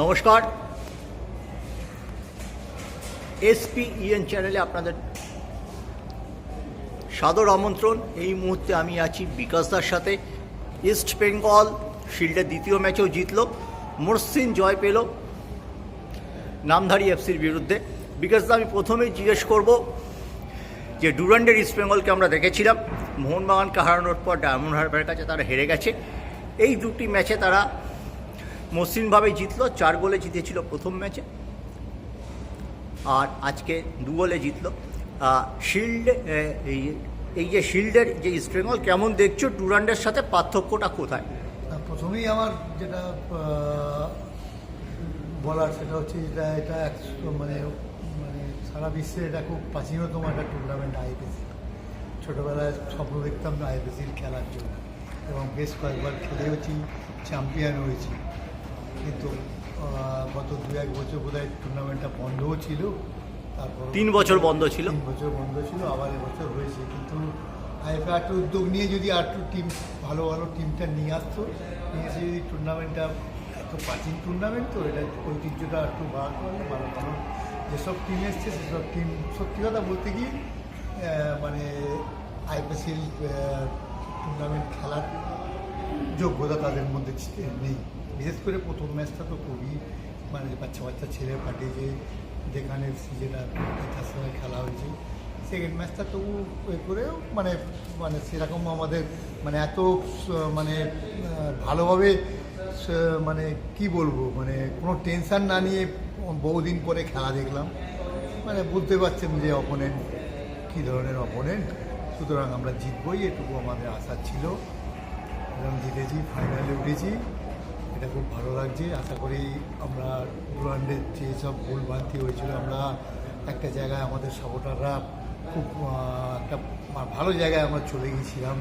নমস্কার। SP EN চ্যানেলে আপনাদের সাদর আমন্ত্রণ। এই মুহূর্তে আমি আছি বিকাশদার সাথে। ইস্ট বেঙ্গল শিল্ডের দ্বিতীয় ম্যাচেও জিতল। মরসিন জয় পেল নামধারী এফসির বিরুদ্ধে। বিকাশদা আমি প্রথমেই জিজ্ঞেস করব যে ডুরান্ডের ইস্ট বেঙ্গলকে আমরা দেখেছিলাম। মোহনবাগানকে হারানোর পর ডায়মন্ড হারবারের কাছে তারা হেরে গেছে। এই দুটি ম্যাচে তারা মসৃণভাবে জিতলো, চার গোলে জিতেছিল প্রথম ম্যাচে। আর আজকে দু গোলে জিতলো। শিল্ড এই যে শিল্ডের যে ইস্ট বেঙ্গল কেমন দেখছ? ডুরান্ডের সাথে পার্থক্যটা কোথায়? প্রথমেই আমার যেটা বলার সেটা হচ্ছে যেটা এটা মানে মানে সারা বিশ্বে এটা খুব প্রাচীনতম একটা টুর্নামেন্ট আইপিসি ছোটোবেলায় স্বপ্ন দেখতাম আইপিসির খেলার জন্য। এবং বেশ কয়েকবার খেলেওছি চ্যাম্পিয়ন হয়েছি। কিন্তু গত দু এক বছর বোধহয় টুর্নামেন্টটা বন্ধও ছিল। তারপর তিন বছর বন্ধ ছিল? তিন বছর বন্ধ ছিল আবার এবছর হয়েছে। কিন্তু আইএফএ একটু উদ্যোগ নিয়ে যদি আর একটু টিম ভালো ভালো টিমটা নিয়ে আসতো নিয়ে এসে যদি টুর্নামেন্টটা এত প্রাচীন টুর্নামেন্ট তো এটা ঐতিহ্যটা একটু বাড়াতে পারলে ভালো। কারণ যেসব টিম এসছে সেসব টিম সত্যি কথা বলতে গিয়ে মানে আইপিএসএল টুর্নামেন্ট খেলার যোগ্যতা তাদের মধ্যে নেই। বিশেষ করে প্রথম ম্যাচটা তো খুবই মানে বাচ্চা বাচ্চা ছেলে পাঠিয়েছে, যেখানে যেটা তার সঙ্গে খেলা হয়েছে। সেকেন্ড ম্যাচটা তবু এ করেও মানে মানে সেরকম আমাদের মানে এত মানে ভালোভাবে মানে কি বলব মানে কোনো টেনশন না নিয়ে বহুদিন পরে খেলা দেখলাম। মানে বুঝতে পারছেন যে অপোনেন্ট কী ধরনের অপোনেন্ট সুতরাং আমরা জিতবই, এটুকু আমাদের আশা ছিল। এবং জিতেছি ফাইনালে উঠেছি। এটা খুব ভালো লাগছে। আশা করি আমরা ডুরান্ডের যেসব ভুল ভুলভ্রান্তি হয়েছিল, আমরা একটা জায়গায় আমাদের সাপোর্টাররা খুব একটা ভালো জায়গায় আমরা চলে গেছিলাম।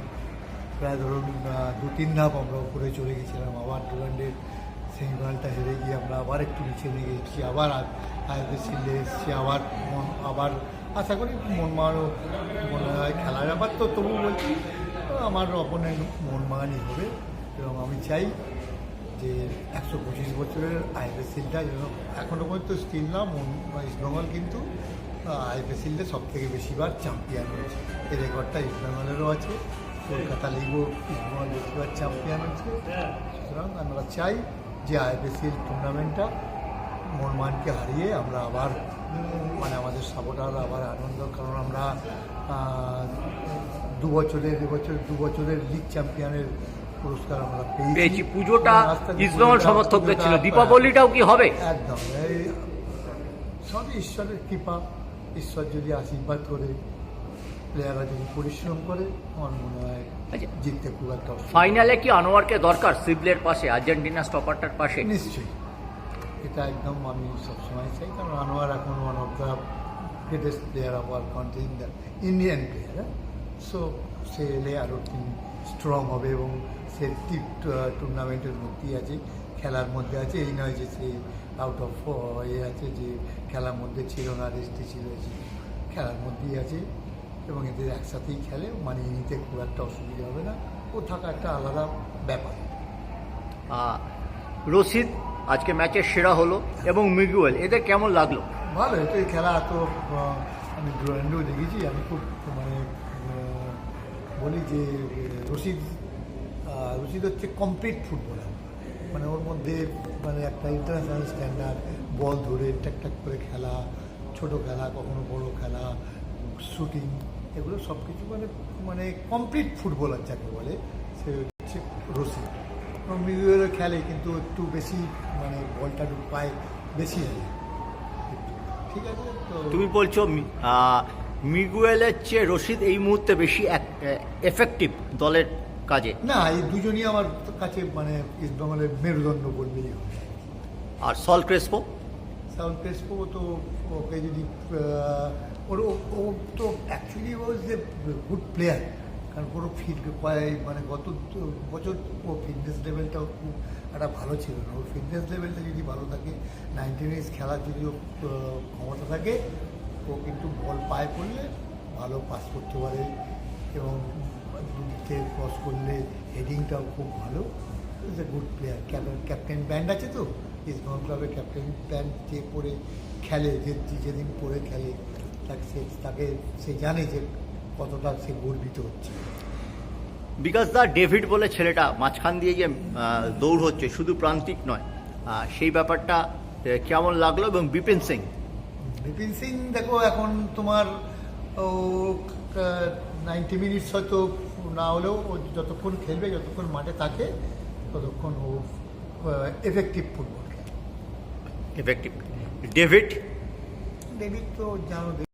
প্রায় ধরুন দু তিন ধাপ আমরা উপরে চলে গেছিলাম। আবার ডুরান্ডের সেমিফাইনালটা হেরে গিয়ে আমরা আবার একটু নিচে নিয়ে গেছি আবার আইপিএসিলে এসেছি, আবার মন, আবার আশা করি মন মারও মনে হয় খেলার ব্যাপার তো তবু বলছি, আমার অপোনেন্ট মোহনবাগানই হবে এবং আমি চাই যে একশো পঁচিশ বছরের আইপিএসিলটা যেন এখনও পর্যন্ত স্টিল না ইস্টবেঙ্গল কিন্তু আইপিএসিলটা সব থেকে বেশিবার চ্যাম্পিয়ন হয়েছে এই রেকর্ডটা ইস্টবেঙ্গলেরও আছে, কলকাতা লিগও ইস্টবেঙ্গল বেশিবার চ্যাম্পিয়ন হয়েছে সুতরাং আমরা চাই যে আইপিএসিল টুর্নামেন্টটা মোহনবাগানকে হারিয়ে আমরা আবার মানে আমাদের সাপোর্টার আবার আনন্দ, কারণ আমরা দু বছরের, এবছর দু বছরের লিগ চ্যাম্পিয়নের পুরস্কার আমরা পেয়েছি। পুজোটা পুজোটা- সমর্থকদের ছিল। দীপাবলিটাও কি হবে? একদম। এই সবই ঈশ্বরের কৃপা। ঈশ্বর যদি আশীর্বাদ করে প্লেয়াররা যদি পরিশ্রম করে আমার মনে হয় আচ্ছা। জিততে খুব একটা ফাইনালে কি আনোয়ারকে দরকার সিবলের পাশে আর্জেন্টিনা স্টপারটার পাশে? নিশ্চয়ই। এটা একদম আমি সবসময় চাই কারণ আনোয়ার এখন one of the greatest player of our country in the Indian player so সে এলে আরও টিম স্ট্রং হবে এবং সে টিপ টুর্নামেন্টের মধ্যেই আছে খেলার মধ্যে আছে এই নয় যে সে আউট অফ ইয়ে আছে যে খেলার মধ্যে ছিল না রেস্টে ছিল খেলার মধ্যেই আছে এবং এদের একসাথেই খেলে মানিয়ে নিতে খুব একটা অসুবিধা হবে না ও থাকা একটা আলাদা ব্যাপার। রশিদ আজকে ম্যাচের সেরা হলো এবং মিগুয়েল এদের কেমন লাগল? ভালো এই খেলা এত আমি ড্রয়েন্ডও দেখেছি আমি খুব মানে বলি যে রশিদ রশিদ হচ্ছে কমপ্লিট ফুটবলার মানে ওর মধ্যে মানে একটা ইন্টারন্যাশনাল স্ট্যান্ডার্ড বল ধরে টাক করে খেলা, ছোট খেলা, কখনো বড় খেলা শুটিং এগুলো সব কিছু মানে মানে কমপ্লিট ফুটবলার যাকে বলে, সে হচ্ছে রশিদ এবং খেলে কিন্তু একটু বেশি মানে বলটা পায়, বেশি হয় ঠিক আছে তুমি বলছো মিগুয়েলের চেয়ে রশিদ এই মুহূর্তে বেশি এফেক্টিভ দলের কাজে। না এই দুজনই আমার কাছে মানে ইস্টবেঙ্গলের মেরুদণ্ড বললেই হবে। আর সল ক্রেসপো? সাউন্ড ক্রেসপো তো ওকে যদি ওর ও- তো actually was a good player কারণ কোনো ফিট মানে গত বছর ও ফিটনেস লেভেলটাও খুব একটা ভালো ছিল না। ওর ফিটনেস লেভেলটা যদি ভালো থাকে নাইনটি মিনিটস খেলার যদি ওর ক্ষমতা থাকে ও কিন্তু বল পায়ে পড়লে ভালো পাস করতে পারে। দুদিকে ক্রস করলে হেডিংটাও খুব ভালো। Is a good player captain band আছে তো? ইসমাল ক্লাবের ক্যাপ্টেন প্যান্ট যে পরে খেলে যে যে- যেদিন পরে খেলে তাকে সে তাকে সে জানে যে কতটা সে গর্বিত হচ্ছে। বিকাশ দা ডেভিড বলে ছেলেটা মাঝখান দিয়ে যে দৌড় হচ্ছে শুধু প্রান্তিক নয়। সেই ব্যাপারটা কেমন লাগল এবং বিপিন সিং? বিপিন সিং দেখো এখন তোমার ও নাইনটি মিনিটস হয়তো না হলেও ও যতক্ষণ খেলবে যতক্ষণ মাঠে থাকে ততক্ষণ ও এফেক্টিভ ফুটবল খেলে। এফেক্টিভ ডেভিড ডেভিড তো জানো